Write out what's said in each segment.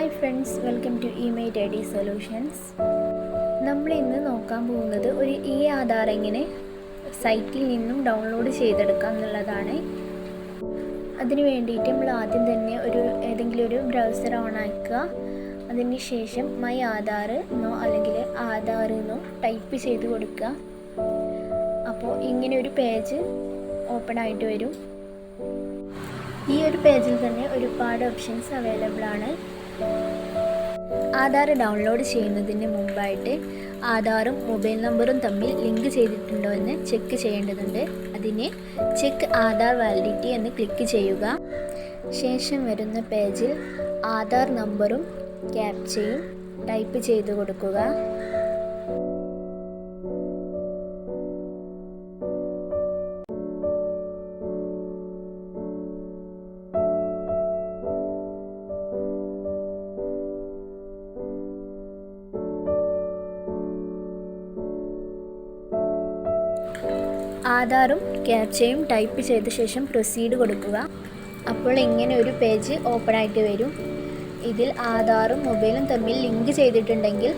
Hi friends welcome to email I D solutions നമ്മൾ ഇന്ന് നോക്കാൻ പോകുന്നത് ഒരു ഇ ആധാർ എങ്ങനെ സൈറ്റിൽ നിന്നും ഡൗൺലോഡ് ചെയ്തെടുക്കാം എന്നുള്ളതാണ്. അതിന് വേണ്ടിയിട്ട് നമ്മൾ ആദ്യം തന്നെ ഒരു ഏതെങ്കിലും ഒരു ബ്രൗസർ ഓൺ ആക്കുക. അതിന് ശേഷം മൈ ആധാർ എന്നോ അല്ലെങ്കിൽ ആധാർ എന്നോ ടൈപ്പ് ചെയ്ത് കൊടുക്കുക. അപ്പോൾ ഇങ്ങനെ ഒരു പേജ് ഓപ്പൺ ആയിട്ട് വരും. ഈ ഒരു പേജിൽ തന്നെ ഒരുപാട് ഓപ്ഷൻസ് അവൈലബിൾ ആണ്. ആധാർ ഡൗൺലോഡ് ചെയ്യുന്നതിന് മുമ്പായിട്ട് ആധാറും മൊബൈൽ നമ്പറും തമ്മിൽ ലിങ്ക് ചെയ്തിട്ടുണ്ടോ എന്ന് ചെക്ക് ചെയ്യേണ്ടതുണ്ട്. അതിന് ചെക്ക് ആധാർ വാലിഡിറ്റി എന്ന് ക്ലിക്ക് ചെയ്യുക. ശേഷം വരുന്ന പേജിൽ ആധാർ നമ്പറും ക്യാപ്ചയും ടൈപ്പ് ചെയ്ത് കൊടുക്കുക. ആധാറും ക്യാപ്ചയും ടൈപ്പ് ചെയ്ത ശേഷം പ്രൊസീഡ് കൊടുക്കുക. അപ്പോൾ ഇങ്ങനെ ഒരു പേജ് ഓപ്പൺ ആയിട്ട് വരും. ഇതിൽ ആധാറും മൊബൈലും തമ്മിൽ ലിങ്ക് ചെയ്തിട്ടുണ്ടെങ്കിൽ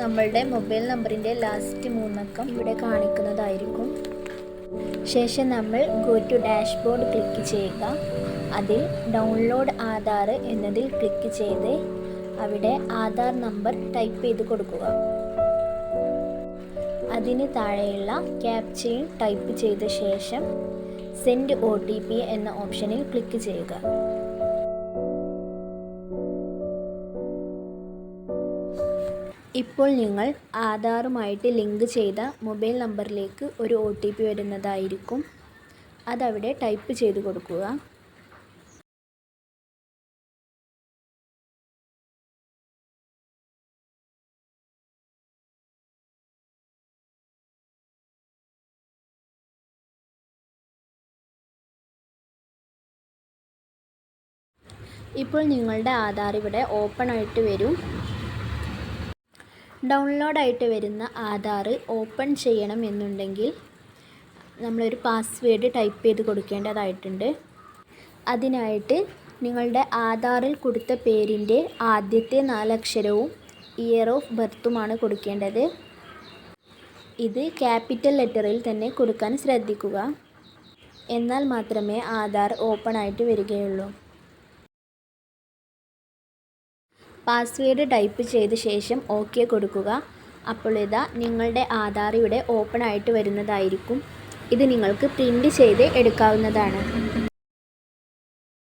നമ്മളുടെ മൊബൈൽ നമ്പറിന്റെ ലാസ്റ്റ് മൂന്നക്കം ഇവിടെ കാണിക്കുന്നതായിരിക്കും. ശേഷം നമ്മൾ ഗോ ടു ഡാഷ്ബോർഡ് ക്ലിക്ക് ചെയ്യുക. അതിൽ ഡൗൺലോഡ് ആധാർ എന്നതിൽ ക്ലിക്ക് ചെയ്ത് അവിടെ ആധാർ നമ്പർ ടൈപ്പ് ചെയ്ത് കൊടുക്കുക. അതിന് താഴെയുള്ള ക്യാപ്ചയിൽ ടൈപ്പ് ചെയ്ത ശേഷം സെൻഡ് ഒ ടി പി എന്ന ഓപ്ഷനിൽ ക്ലിക്ക് ചെയ്യുക. ഇപ്പോൾ നിങ്ങൾ ആധാറുമായിട്ട് ലിങ്ക് ചെയ്ത മൊബൈൽ നമ്പറിലേക്ക് ഒരു ഒ ടി പി വരുന്നതായിരിക്കും. അതവിടെ ടൈപ്പ് ചെയ്ത് കൊടുക്കുക. ഇപ്പോൾ നിങ്ങളുടെ ആധാർ ഇവിടെ ഓപ്പൺ ആയിട്ട് വരും. ഡൗൺലോഡായിട്ട് വരുന്ന ആധാർ ഓപ്പൺ ചെയ്യണം എന്നുണ്ടെങ്കിൽ നമ്മളൊരു പാസ്വേഡ് ടൈപ്പ് ചെയ്ത് കൊടുക്കേണ്ടതായിട്ടുണ്ട്. അതിനായിട്ട് നിങ്ങളുടെ ആധാറിൽ കൊടുത്ത പേരിന്റെ ആദ്യത്തെ നാലക്ഷരവും ഇയർ ഓഫ് ബർത്തുമാണ് കൊടുക്കേണ്ടത്. ഇത് ക്യാപിറ്റൽ ലെറ്ററിൽ തന്നെ കൊടുക്കാൻ ശ്രദ്ധിക്കുക. എന്നാൽ മാത്രമേ ആധാർ ഓപ്പൺ ആയിട്ട് വരികയുള്ളൂ. പാസ്വേഡ് ടൈപ്പ് ചെയ്ത ശേഷം ഓക്കെ കൊടുക്കുക. അപ്പോൾ ഇതാ നിങ്ങളുടെ ആധാർ ഇവിടെ ഓപ്പൺ ആയിട്ട് വരുന്നതായിരിക്കും. ഇത് നിങ്ങൾക്ക് പ്രിന്റ് ചെയ്ത് എടുക്കാവുന്നതാണ്.